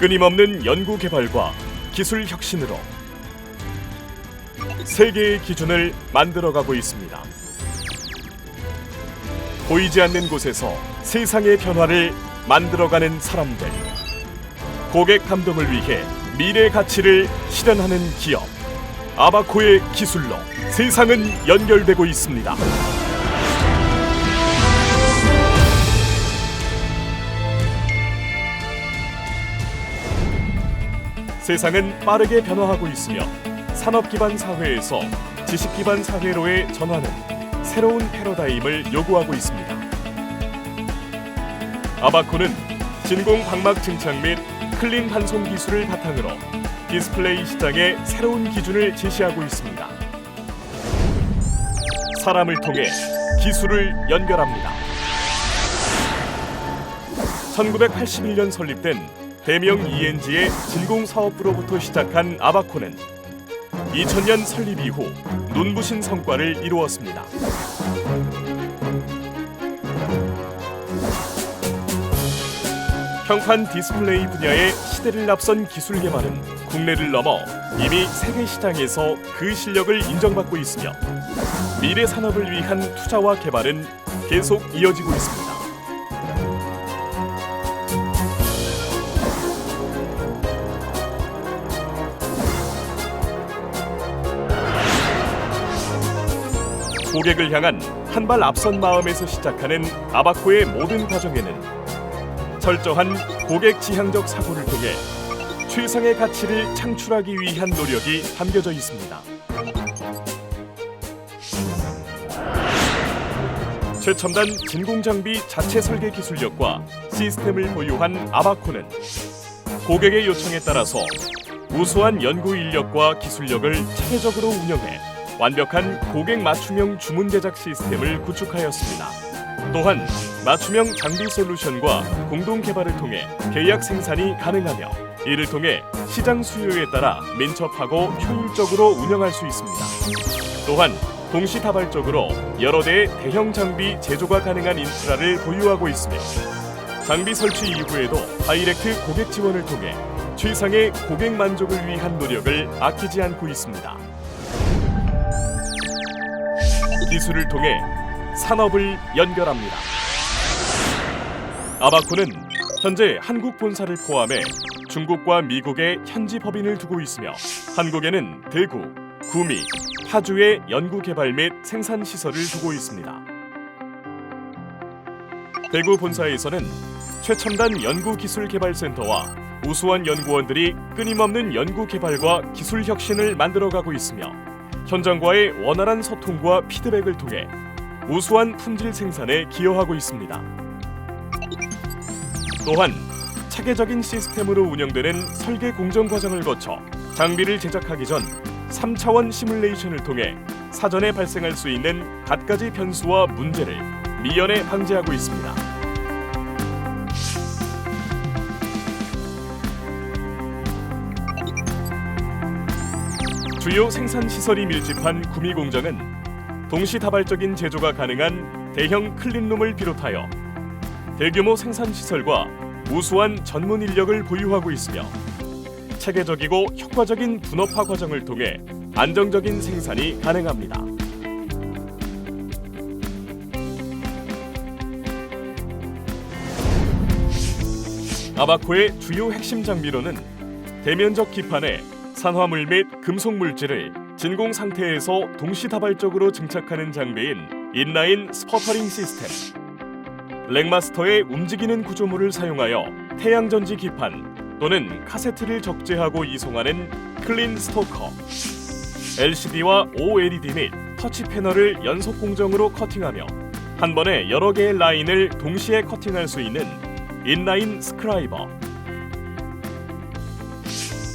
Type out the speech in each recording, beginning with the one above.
끊임없는 연구 개발과 기술 혁신으로 세계의 기준을 만들어가고 있습니다. 보이지 않는 곳에서 세상의 변화를 만들어가는 사람들. 고객 감동을 위해 미래 가치를 실현하는 기업. 아바코의 기술로 세상은 연결되고 있습니다. 세상은 빠르게 변화하고 있으며 산업 기반 사회에서 지식 기반 사회로의 전환은 새로운 패러다임을 요구하고 있습니다. 아바코는 진공 방막 증착 및 클린 반송 기술을 바탕으로 디스플레이 시장의 새로운 기준을 제시하고 있습니다. 사람을 통해 기술을 연결합니다. 1981년 설립된 대명 ENG의 진공 사업부로부터 시작한 아바코는 2000년 설립 이후 눈부신 성과를 이루었습니다. 평판 디스플레이 분야의 시대를 앞선 기술 개발은 국내를 넘어 이미 세계 시장에서 그 실력을 인정받고 있으며 미래 산업을 위한 투자와 개발은 계속 이어지고 있습니다. 고객을 향한 한 발 앞선 마음에서 시작하는 아바코의 모든 과정에는 철저한 고객 지향적 사고를 통해 최상의 가치를 창출하기 위한 노력이 담겨져 있습니다. 최첨단 진공 장비 자체 설계 기술력과 시스템을 보유한 아바코는 고객의 요청에 따라서 우수한 연구 인력과 기술력을 체계적으로 운영해 완벽한 고객 맞춤형 주문 제작 시스템을 구축하였습니다. 또한 맞춤형 장비 솔루션과 공동 개발을 통해 계약 생산이 가능하며 이를 통해 시장 수요에 따라 민첩하고 효율적으로 운영할 수 있습니다. 또한 동시다발적으로 여러 대의 대형 장비 제조가 가능한 인프라를 보유하고 있으며 장비 설치 이후에도 다이렉트 고객 지원을 통해 최상의 고객 만족을 위한 노력을 아끼지 않고 있습니다. 기술을 통해 산업을 연결합니다. 아바코는 현재 한국 본사를 포함해 중국과 미국에 현지 법인을 두고 있으며 한국에는 대구, 구미, 파주에 연구 개발 및 생산 시설을 두고 있습니다. 대구 본사에서는 최첨단 연구 기술 개발 센터와 우수한 연구원들이 끊임없는 연구 개발과 기술 혁신을 만들어가고 있으며 현장과의 원활한 소통과 피드백을 통해 우수한 품질 생산에 기여하고 있습니다. 또한 체계적인 시스템으로 운영되는 설계 공정 과정을 거쳐 장비를 제작하기 전 3차원 시뮬레이션을 통해 사전에 발생할 수 있는 갖가지 변수와 문제를 미연에 방지하고 있습니다. 주요 생산 시설이 밀집한 구미 공장은 동시다발적인 제조가 가능한 대형 클린룸을 비롯하여 대규모 생산 시설과 우수한 전문 인력을 보유하고 있으며 체계적이고 효과적인 분업화 과정을 통해 안정적인 생산이 가능합니다. 아바코의 주요 핵심 장비로는 대면적 기판에 산화물 및 금속 물질을 진공 상태에서 동시다발적으로 증착하는 장비인 인라인 스퍼터링 시스템, 렉마스터의 움직이는 구조물을 사용하여 태양 전지 기판 또는 카세트를 적재하고 이송하는 클린 스토커, LCD와 OLED 및 터치 패널을 연속 공정으로 커팅하며 한 번에 여러 개의 라인을 동시에 커팅할 수 있는 인라인 스크라이버,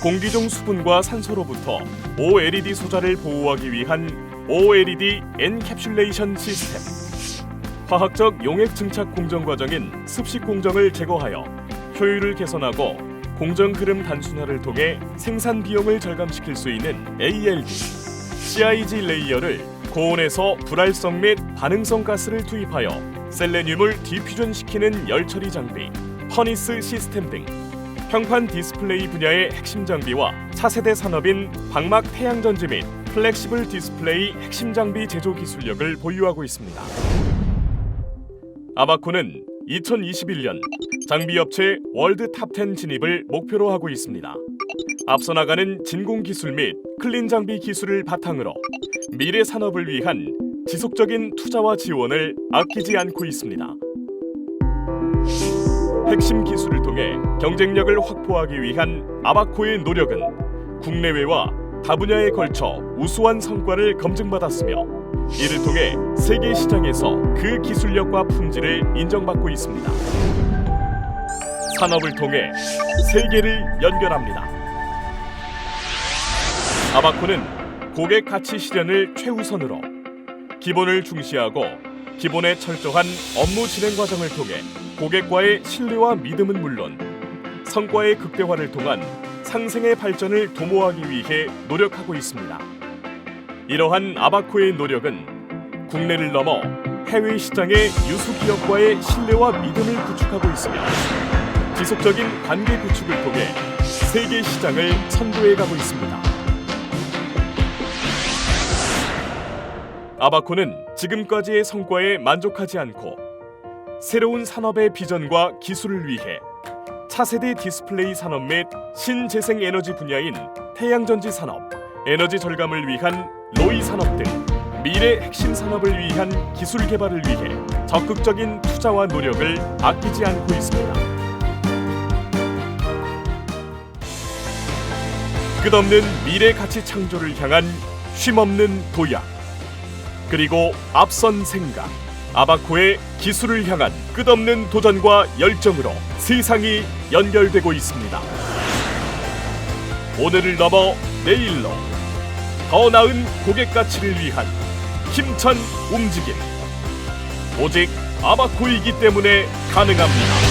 공기 중 수분과 산소로부터 OLED 소자를 보호하기 위한 OLED 엔캡슐레이션 시스템, 화학적 용액 증착 공정 과정인 습식 공정을 제거하여 효율을 개선하고 공정 흐름 단순화를 통해 생산 비용을 절감시킬 수 있는 ALD, CIG 레이어를 고온에서 불활성 및 반응성 가스를 투입하여 셀레늄을 디퓨전시키는 열 처리 장비, 퍼니스 시스템 등 평판 디스플레이 분야의 핵심 장비와 차세대 산업인 방막 태양 전지 및 플렉시블 디스플레이 핵심 장비 제조 기술력을 보유하고 있습니다. 아바코는 2021년 장비업체 월드 탑10 진입을 목표로 하고 있습니다. 앞서 나가는 진공 기술 및 클린 장비 기술을 바탕으로 미래 산업을 위한 지속적인 투자와 지원을 아끼지 않고 있습니다. 핵심 기술을 통해 경쟁력을 확보하기 위한 아바코의 노력은 국내외와 다분야에 걸쳐 우수한 성과를 검증받았으며 이를 통해 세계 시장에서 그 기술력과 품질을 인정받고 있습니다. 산업을 통해 세계를 연결합니다. 아바코는 고객 가치 실현을 최우선으로 기본을 중시하고 기본에 철저한 업무 진행 과정을 통해 고객과의 신뢰와 믿음은 물론 성과의 극대화를 통한 상생의 발전을 도모하기 위해 노력하고 있습니다. 이러한 아바코의 노력은 국내를 넘어 해외 시장의 유수 기업과의 신뢰와 믿음을 구축하고 있으며 지속적인 관계 구축을 통해 세계 시장을 선도해 가고 있습니다. 아바코는 지금까지의 성과에 만족하지 않고 새로운 산업의 비전과 기술을 위해 차세대 디스플레이 산업 및 신재생 에너지 분야인 태양전지 산업, 에너지 절감을 위한 로이 산업 등 미래 핵심 산업을 위한 기술 개발을 위해 적극적인 투자와 노력을 아끼지 않고 있습니다. 끝없는 미래 가치 창조를 향한 쉼없는 도약 그리고 앞선 생각 아바코의 기술을 향한 끝없는 도전과 열정으로 세상이 연결되고 있습니다. 오늘을 넘어 내일로 더 나은 고객 가치를 위한 힘찬 움직임 오직 아바코이기 때문에 가능합니다.